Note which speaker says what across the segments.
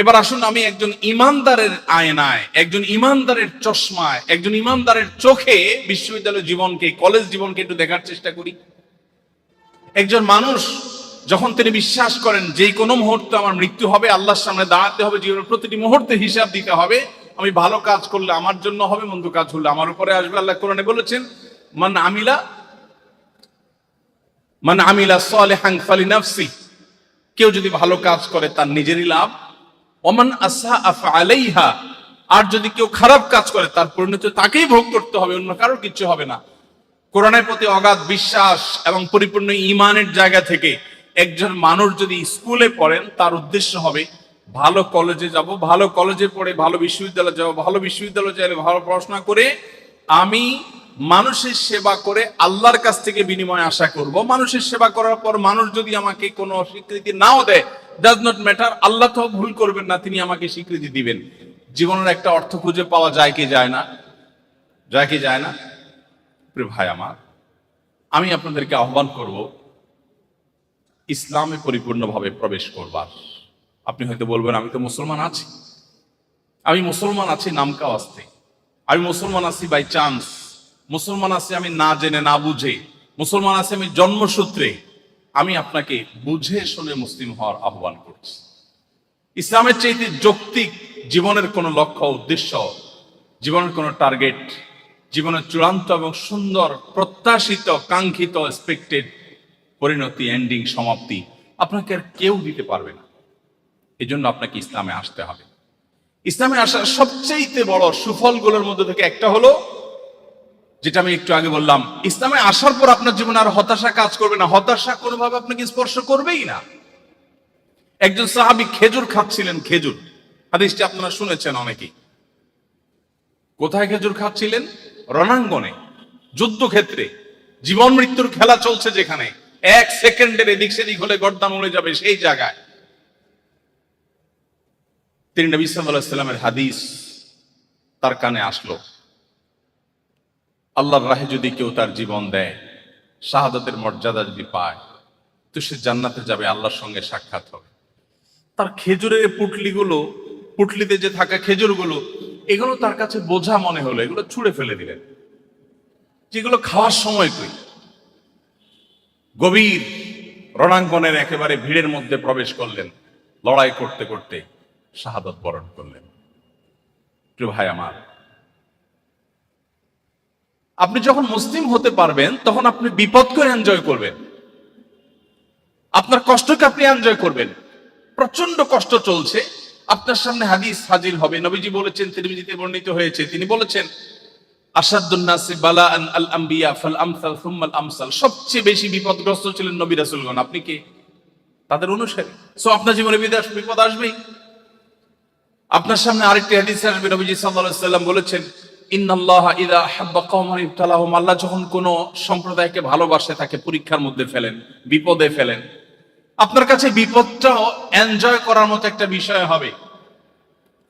Speaker 1: এবার আসুন আমি একজন ইমানদারের আয়নায়, একজন ইমানদারের চশমায়, একজন ইমানদারের চোখে বিশ্ববিদ্যালয় জীবনকে, কলেজ জীবনকে একটু দেখার চেষ্টা করি। একজন মানুষ, যখন তিনি বিশ্বাস করেন যে কোনো মুহূর্তে আমার মৃত্যু হবে, আল্লাহর সামনে দাঁড়াতে হবে, জীবনের প্রতিটি মুহূর্তে হিসাব দিতে হবে, আমি ভালো কাজ করলে আমার জন্য হবে, মন্দ কাজ হলে আমার উপরে আসবে, আল্লাহ কোরআনে বলেছেন, মান আমিলা মান আমিলা সালেহান ফালিনাফসি কেউ যদি ভালো কাজ করে, তার নিজেরই লাভ। ওমান আসা আফা আলাইহা, আর যদি কেউ খারাপ কাজ করে, তার পরিণতি তাকেই ভোগ করতে হবে, অন্য কারোর কিচ্ছু হবে না। কোরআনের প্রতি অগাধ বিশ্বাস এবং পরিপূর্ণ ইমানের জায়গা থেকে একজন মানুষ যদি স্কুলে পড়েন, তার উদ্দেশ্য হবে, ভালো কলেজে যাব, ভালো কলেজে পড়ে, ভালো বিশ্ববিদ্যালয়ে যাব, ভালো বিশ্ববিদ্যালয়ে যাই ভালো পড়াশোনা করে, আমি মানুষের সেবা করে আল্লাহর কাছ থেকে বিনিময় আশা করব। মানুষের সেবা করার পর মানুষ যদি আমাকে কোনো স্বীকৃতি নাও দেয় ডাজ নট ম্যাটার আল্লাহ তো ভুল করবেন না, তিনি আমাকে স্বীকৃতি দিবেন। জীবনের একটা অর্থ খুঁজে পাওয়া যায় কি যায় না? যায় কি যায় না? ভাই আমার, আমি আপনাদেরকে আহ্বান করব, ইসলামে পরিপূর্ণভাবে প্রবেশ করবার। আপনি হয়তো বলবেন, আমি তো মুসলমান আছি। আমি মুসলমান আছি নামকা আসতে। আমি মুসলমান আছি বাই চান্স মুসলমান আছি আমি না জেনে, না বুঝে। মুসলমান আছি আমি জন্মসূত্রে। আমি আপনাকে বুঝে শুনে মুসলিম হওয়ার আহ্বান করছি। ইসলামের চাইতে যৌক্তিক জীবনের কোনো লক্ষ্য উদ্দেশ্য, জীবনের কোনো টার্গেট জীবনের চূড়ান্ত এবং সুন্দর, প্রত্যাশিত, কাঙ্ক্ষিত এক্সপেক্টেড পরিণতি এন্ডিং সমাপ্তি আপনাকে আর কেউ দিতে পারবে না। এই জন্য আপনাকে ইসলামে আসতে হবে। ইসলামে আসার সবচেয়ে বড় সুফলগুলোর মধ্যে থেকে একটা হলো যেটা আমি একটু আগে বললাম, ইসলামে আসার পর আপনার জীবনে আর হতাশা কাজ করবে না। হতাশা কোনোভাবে আপনাকে স্পর্শ করবেই না। একজন সাহাবি খেজুর খাচ্ছিলেন, খেজুর। হাদিসটি আপনারা শুনেছেন অনেকেই। কোথায় খেজুর খাচ্ছিলেন? রণাঙ্গনে, যুদ্ধক্ষেত্রে। জীবন মৃত্যুর খেলা চলছে যেখানে। এক সেকেন্ডের এদিক সেদিক হলে গর্দান উড়ে যাবে সেই জায়গায়। তিনি নবী সাল্লামের হাদিস তার কানে আসলো। আল্লাহর রাহে যদি কেউ তার জীবন দেয়, শাহাদাতের মর্যাদা যদি পায়, তো সে জান্নাতে যাবে, আল্লাহর সঙ্গে সাক্ষাৎ হবে। তার খেজুরের পুটলিগুলো, পুটলিতে যে থাকা খেজুরগুলো, এগুলো তার কাছে বোঝা মনে হলো, এগুলো ছুঁড়ে ফেলে দিলেন। যেগুলো খাওয়ার সময় কই? গভীর রণাঙ্গনের একেবারে ভিড়ের মধ্যে প্রবেশ করলেন, লড়াই করতে করতে শাহাদত বরণ করলেন। প্রিয় ভাই আমার আপনি যখন মুসলিম হতে পারবেন, তখন আপনি বিপদকে এনজয় করবেন। আপনার কষ্টকে আপনি এনজয় করবেন। প্রচণ্ড কষ্ট চলছে। আপনার সামনে হাদিস হাজির হবে। নবীজি বলেছেন, তিরমিজিতে বর্ণিত হয়েছে। তিনি বলেছেন আসাদুন্নাসি বালা আল আম্বিয়া ফাল আমসাল সুম্মাল আমসাল। সবচেয়ে বেশি বিপদগ্রস্ত ছিলেন নবী রাসূলগণ। আপনি কি? তাদের অনুসারী। সো আপনার জীবনে বিদাস বিপদ আসবেই। আপনার সামনে আরেকটি হাদিস আসবে। নবীজি সাল্লাল্লাহু আলাইহি সাল্লাম বলেছেন আল্লাহ যখন কোন সম্প্রদায়কে ভালোবাসে, তাকে পরীক্ষার মধ্যে ফেলেন, বিপদে ফেলেন। আপনার কাছে বিপদটাও এনজয় করার মতো একটা বিষয় হবে।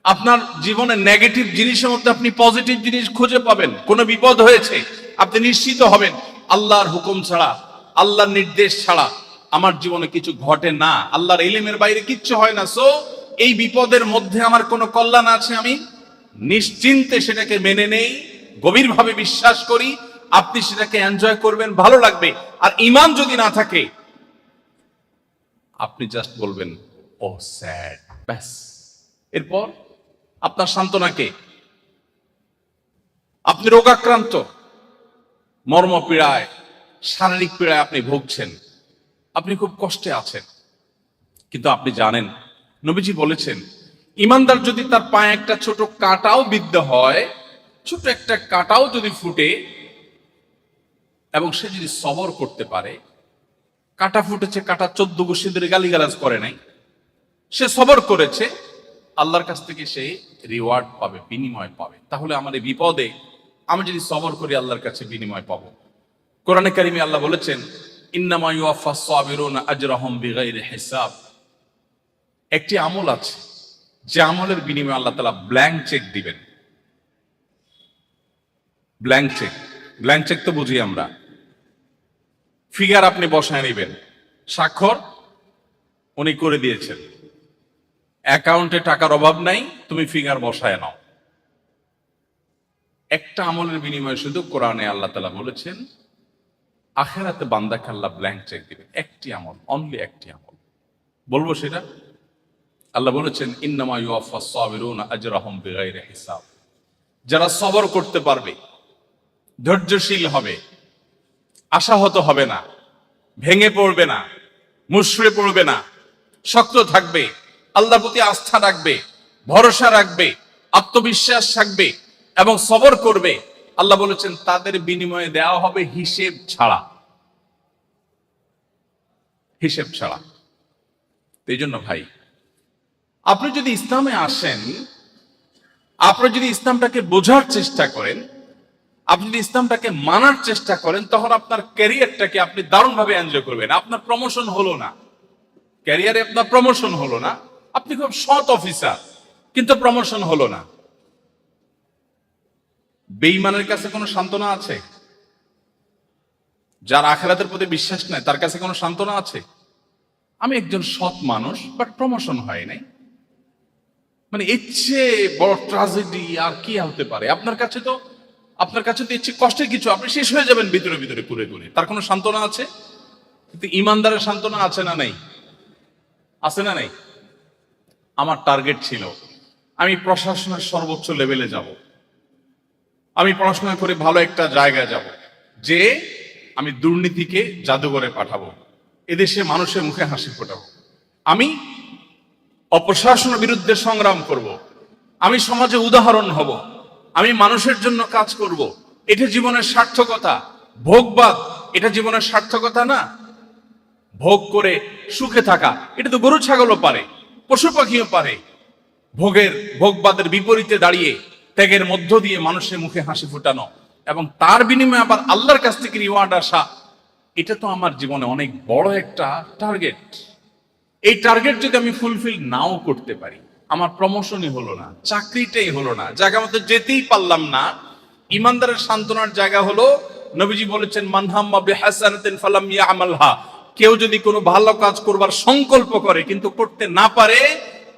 Speaker 1: আপনার জীবনে নেগেটিভ জিনিসের মধ্যে আপনি পজিটিভ জিনিস খুঁজে পাবেন। কোনো বিপদ হয়েছে, আপনি নিশ্চিত হবেন, আল্লাহর হুকুম ছাড়া, আল্লাহর নির্দেশ ছাড়া আমার জীবনে কিছু ঘটে না। আল্লাহর এলিমের বাইরে কিচ্ছু হয় না। সো এই বিপদের মধ্যে আমার কোনো কল্যাণ আছে আমি? নিশ্চিন্তে সেটাকে মেনে নেই, গভীরভাবে বিশ্বাস করি, আপনি সেটাকে এনজয় করবেন, ভালো লাগবে। আর ইমান যদি না থাকে, আপনি জাস্ট বলবেন ও স্যাড ব্যাস। এরপর, আপনার সান্ত্বনাকে আপনি রোগাক্রান্ত মর্ম পীড়ায় শারীরিক পীড়ায় আপনি ভুগছেন। আপনি খুব কষ্টে আছেন। কিন্তু আপনি জানেন, নবীজি বলেছেন ইমানদার যদি তার পায়ে একটা ছোট কাটাও বিদ্ধ হয়, ছোট একটা কাটাও যদি ফুটে, এবং সে যদি সবর করতে পারে, কাটা ফুটেছে, কাটা চোদ্দ গোষ্ঠীদের গালিগালাজ করে নাই। সে সবর করেছে, আল্লাহর কাছ থেকে সে রিওয়ার্ড পাবে, বিনিময় পাবে। তাহলে আমার এই বিপদে আমি যদি সবর করি, আল্লাহর কাছে বিনিময় পাবো। কোরআনে কারিমে আল্লাহ বলেছেন, ইন্নামা ইউয়াফা সাবিরুনা আজরাহুম বিগাইরি হিসাব। একটি আমল আছে যে আমলের বিনিময়ে আল্লাহ তালা ব্ল্যাঙ্ক চেক দিবেন। ব্ল্যাঙ্ক চেক ব্ল্যাঙ্ক চেক তো বুঝি আমরা। ফিগার আপনি বসায় নেবেন। স্বাক্ষর উনি করে দিয়েছেন। অ্যাকাউন্টে টাকার অভাব নাই, তুমি ফিগার বসায় নাও। একটা আমলের বিনিময়ে শুধু কোরআনে আল্লাহ তালা বলেছেন, আখেরাতে বান্দাকে আল্লাহ ব্ল্যাঙ্ক চেক দিবে একটি আমল অনলি একটি আমল। বলব সেটা? আল্লাহ বলেছেন, ইন্নামা ইউফা সাবিরুন আজরাহুম বিগাইরি হিসাব। যারা সবর করতে পারবে, ধৈর্যশীল হবে, আশাহত হবে না, ভেঙে পড়বে না মুশড়ে পড়বে না, শক্ত থাকবে, আল্লাহর প্রতি আস্থা রাখবে, ভরসা রাখবে, আত্মবিশ্বাস থাকবে এবং সবর করবে, আল্লাহ বলেছেন, তাদের বিনিময়ে দেওয়া হবে হিসেব ছাড়া। হিসেব ছাড়া। এই জন্য ভাই আপনি যদি ইসলামে আসেন, আপনি যদি ইসলামটাকে বোঝার চেষ্টা করেন, আপনি যদি ইসলামটাকে মানার চেষ্টা করেন, তখন আপনার ক্যারিয়ারটাকে আপনি দারুণভাবে এনজয় করবেন। আপনার প্রমোশন হলো না। ক্যারিয়ারে আপনার প্রমোশন হলো না। আপনি খুব সৎ অফিসার কিন্তু প্রমোশন হলো না। বেইমানের কাছে কোনো সান্ত্বনা আছে? যার আখেরাতের প্রতি বিশ্বাস নাই, তার কাছে কোনো সান্ত্বনা আছে? আমি একজন সৎ মানুষ বাট প্রমোশন হয় নাই। মানে ইচ্ছে বড় ট্রাজেডি আর কি হতে পারে? আপনার কাছে তো, আপনার কাছে তো ইচ্ছে কষ্টের কিছু। আপনি শেষ হয়ে যাবেন ভিতরে ভিতরে পুরে পুরে তার কোনো সান্ত্বনা আছে? কিন্তু ইমানদারের সান্ত্বনা আছে না নাই? আছে না নাই? আমার টার্গেট ছিল, আমি প্রশাসনের সর্বোচ্চ লেভেলে যাব। আমি পড়াশোনা করে ভালো একটা জায়গায় যাব, যে আমি দুর্নীতিকে জাদুঘরে পাঠাবো। এদেশে মানুষের মুখে হাসি ফোটাবো। আমি অপশাসনের বিরুদ্ধে সংগ্রাম করব। আমি সমাজে উদাহরণ হব। আমি মানুষের জন্য কাজ করব। এটা জীবনের সার্থকতা। ভোগবাদ, এটা জীবনের সার্থকতা না? ভোগ করে সুখে থাকা, এটা তো গরু ছাগলও পারে, পশু পাখিও পারে। ভোগের, ভোগবাদের বিপরীতে দাঁড়িয়ে, ত্যাগের মধ্য দিয়ে মানুষের মুখে হাসি ফুটানো এবং তার বিনিময়ে আবার আল্লাহর কাছ থেকে রিওয়ার্ড আসা, এটা তো আমার জীবনে অনেক বড় একটা টার্গেট এই টার্গেট যদি আমি ফুলফিল নাও করতে পারি, আমার প্রমোশনই হলো না, চাকরিটাই হলো না। জায়গা মতো যেতেই পারলাম না। ইমানদারের সান্ত্বনার জায়গা হলো, নবীজি বলেছেন মানহাম্মা বিহাসানাতিন ফালাম ইয়ামালহা। কেউ যদি কোনো ভালো কাজ করবার সংকল্প করে, কিন্তু করতে না পারে,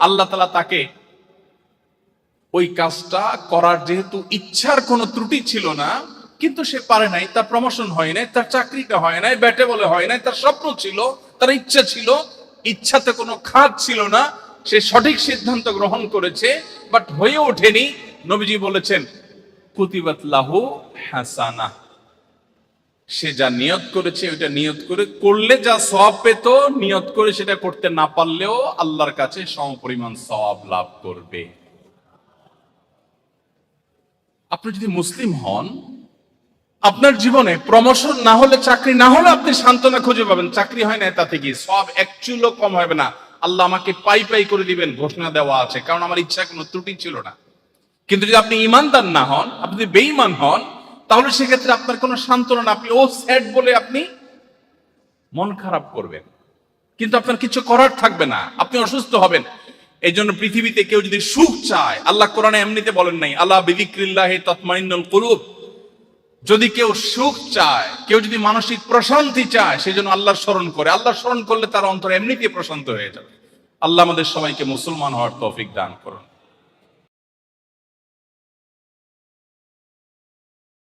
Speaker 1: আল্লাহ তালা তাকে ওই কাজটা করার যেহেতু ইচ্ছার কোনো ত্রুটি ছিল না, কিন্তু সে পারে নাই, তার প্রমোশন হয় নাই, তার চাকরিটা হয় নাই ব্যাটে বলে হয় নাই, তার স্বপ্ন ছিল, তার ইচ্ছা ছিল ইচ্ছাতে কোনো খাত ছিল না, সে সঠিক সিদ্ধান্ত গ্রহণ করেছে বাট হয়ে ওঠেনি। নবীজি বলেছেন, কুতিবাত লাহু হাসানা। সে যা নিয়ত করেছে ওইটা নিয়ত করে, করলে যা সওয়াব পেত, নিয়ত করে সেটা করতে না পারলেও আল্লাহর কাছে সমপরিমাণ সব লাভ করবে। আপনি যদি মুসলিম হন আপনার জীবনে প্রমোশন না হলে, চাকরি না হলে আপনি সান্ত্বনা খুঁজে পাবেন। চাকরি হয় না তাতে কি সব একচুলো কম হবে না। আল্লাহ আমাকে পাই পাই করে দিবেন, ঘোষণা দেওয়া আছে। কারণ আমার ইচ্ছা কোনো ত্রুটি ছিল না। কিন্তু যদি আপনি ইমানদার না হন, আপনি বেঈমান হন, তাহলে সেক্ষেত্রে আপনার কোনো সান্ত্বনা না। আপনি ও স্যাড বলে আপনি মন খারাপ করবেন। কিন্তু আপনার কিছু করার থাকবে না। আপনি অসুস্থ হবেন। এই জন্য পৃথিবীতে কেউ যদি সুখ চায়, আল্লাহ কোরআনে এমনিতে বলেন নাই আল্লাহ বিদিক্রিল্লাহ তৎমাইনুল কুরুব যদি কেউ সুখ চায়, কেউ যদি মানসিক প্রশান্তি চায়, সেই জন্য আল্লাহর স্মরণ করে। আল্লাহ স্মরণ করলে তার অন্তর এমনিতে প্রশান্ত হয়ে যাবে। আল্লাহ আমাদের সবাইকে মুসলমান হওয়ার তৌফিক দান করুন।